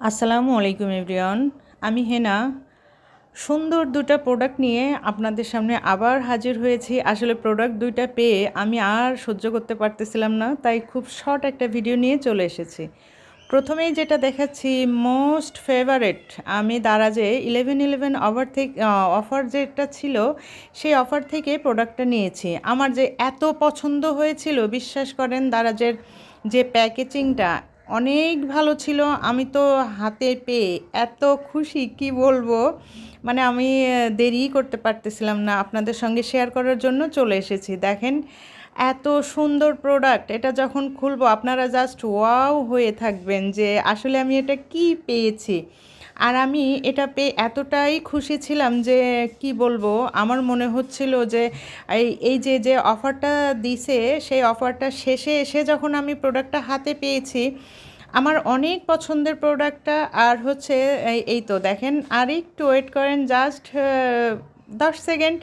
আসসালামু আলাইকুম এভরিওয়ান, আমি হেনা। সুন্দর দুটা প্রোডাক্ট নিয়ে আপনাদের সামনে আবার হাজির হয়েছি। আসলে প্রোডাক্ট দুইটা পেয়ে আমি আর সহ্য করতে পারতেছিলাম না, তাই খুব শর্ট একটা ভিডিও নিয়ে চলে এসেছি। প্রথমেই যেটা দেখাচ্ছি মোস্ট ফেভারেট আমি দারাজে ইলেভেন ইলেভেন অফার থেকে অফার যেটা ছিল, সেই অফার থেকে প্রোডাক্টটা নিয়েছি। আমার যে এত পছন্দ হয়েছিল, বিশ্বাস করেন দারাজের যে প্যাকেজিংটা অনেক ভালো ছিল। আমি তো হাতে পেয়ে এত খুশি, কি বলব? মানে আমি দেরি করতে পারতেছিলাম না। আপনাদের সঙ্গে শেয়ার করার জন্য চলে এসেছি। দেখেন, এত সুন্দর প্রোডাক্ট এটা যখন খুলবো, আপনারা জাস্ট ওয়াও হয়ে থাকবেন যে আসলে আমি এটা কি পেয়েছি। আর আমি এটা পেয়ে এতটাই খুশি ছিলাম যে, কি বলব? আমার মনে হচ্ছিল যে, এই যে যে অফারটা দিছে, সেই অফারটা শেষে এসে যখন আমি প্রোডাক্টটা হাতে পেয়েছি, আমার অনেক পছন্দের প্রোডাক্টটা আর হচ্ছে, এই তো দেখেন আর একটু ওয়েট করেন জাস্ট দশ সেকেন্ড।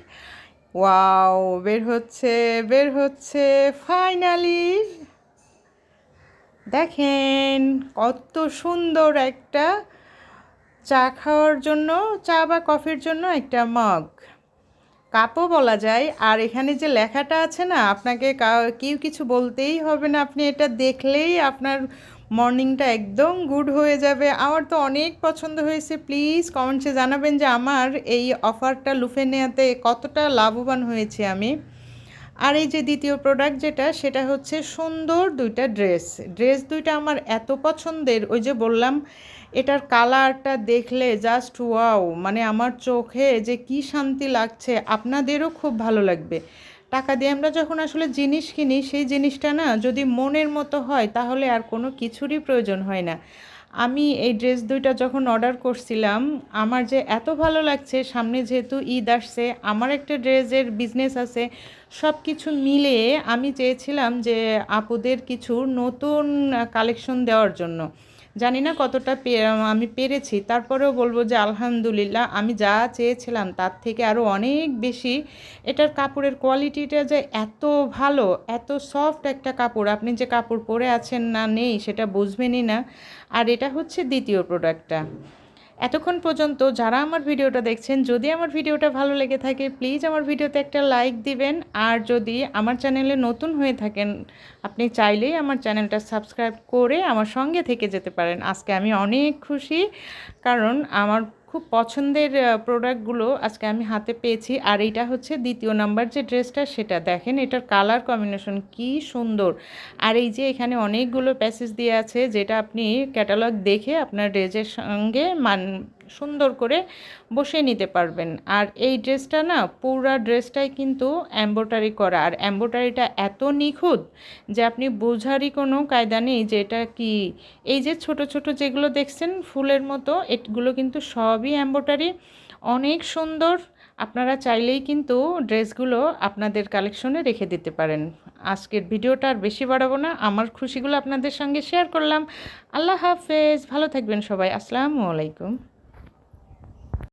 ওয়াও, বের হচ্ছে বের হচ্ছে ফাইনালি দেখেন, কত সুন্দর একটা চা খাওয়ার জন্য, চা বা কফির জন্য একটা মগ। কাপও বলা যায়। আর এখানে যে লেখাটা আছে না, আপনাকে কেউ কিছু বলতেই হবে না। আপনি এটা দেখলেই আপনার মর্নিংটা একদম গুড হয়ে যাবে। আমার তো অনেক পছন্দ হয়েছে। প্লিজ কমেন্টসে জানাবেন যে আমার এই অফারটা লুফে নেওয়াতে কতটা লাভবান হয়েছে আমি। আর এই যে দ্বিতীয় প্রোডাক্ট যেটা, সেটা হচ্ছে সুন্দর দুইটা ড্রেস ড্রেস দুইটা আমার এত পছন্দের, ওই যে বললাম, এটার কালারটা দেখলে জাস্ট ওয়াও মানে আমার চোখে যে কি শান্তি লাগছে, আপনাদেরও খুব ভালো লাগবে। টাকা দিয়ে আমরা যখন আসলে জিনিস কিনি, সেই জিনিসটা না যদি মনের মতো হয়, তাহলে আর কোনো কিছুরই প্রয়োজন হয় না। আমি এই ড্রেস দুইটা যখন অর্ডার করছিলাম, আমার যে এত ভালো লাগছে, সামনে যেহেতু ঈদ আসছে, আমার একটা ড্রেসের বিজনেস আছে সব কিছু মিলে আমি চেয়েছিলাম যে আপুদের কিছু নতুন কালেকশন দেওয়ার জন্য। জানি না কতটা আমি পেরেছি। তারপরেও বলব যে আলহামদুলিল্লাহ, আমি যা চেয়েছিলাম তার থেকে আরও অনেক বেশি। এটার কাপড়ের কোয়ালিটিটা যে এত ভালো, এত সফট একটা কাপড়, আপনি যে কাপড় পরে আছেন না নেই, সেটা বুঝবেনই না। আর এটা হচ্ছে দ্বিতীয় প্রোডাক্টটা এতক্ষণ পর্যন্ত যারা আমার ভিডিওটা দেখছেন, যদি আমার ভিডিওটা ভালো লেগে থাকে প্লিজ আমার ভিডিওতে একটা লাইক দিবেন। আর যদি আমার চ্যানেলে নতুন হয়ে থাকেন, আপনি চাইলেই আমার চ্যানেলটা সাবস্ক্রাইব করে আমার সঙ্গে থেকে যেতে পারেন। আজকে আমি অনেক খুশি, কারণ আমার খুব পছন্দের প্রোডাক্টগুলো আজকে আমি হাতে পেয়েছি। আর এইটা হচ্ছে দ্বিতীয় নাম্বার যে ড্রেসটা, সেটা দেখেন, এটার কালার কম্বিনেশন কি সুন্দর। আর এই যে এখানে অনেকগুলো প্যাসেজ দিয়ে আছে, যেটা আপনি ক্যাটালগ দেখে আপনার ড্রেসের সঙ্গে মান সুন্দর করে বসে নিতে পারবেন। আর এই ড্রেসটা না, পুরা ড্রেসটাই কিন্তু অ্যাম্বোটারি করা। আর অ্যাম্বোটারিটা এত নিখুঁত যে আপনি বোঝারই কোনো কায়দা নেই যে এটা কি। এই যে ছোট ছোট যেগুলো দেখছেন ফুলের মতো, এগুলো কিন্তু সবই অ্যাম্বোটারি অনেক সুন্দর, আপনারা চাইলেই কিন্তু ড্রেসগুলো আপনাদের কালেকশনে রেখে দিতে পারেন। আজকের ভিডিওটা আর বেশি বাড়াবো না, আমার খুশিগুলো আপনাদের সঙ্গে শেয়ার করলাম। আল্লাহ হাফেজ, ভালো থাকবেন সবাই, আসসালামু আলাইকুম।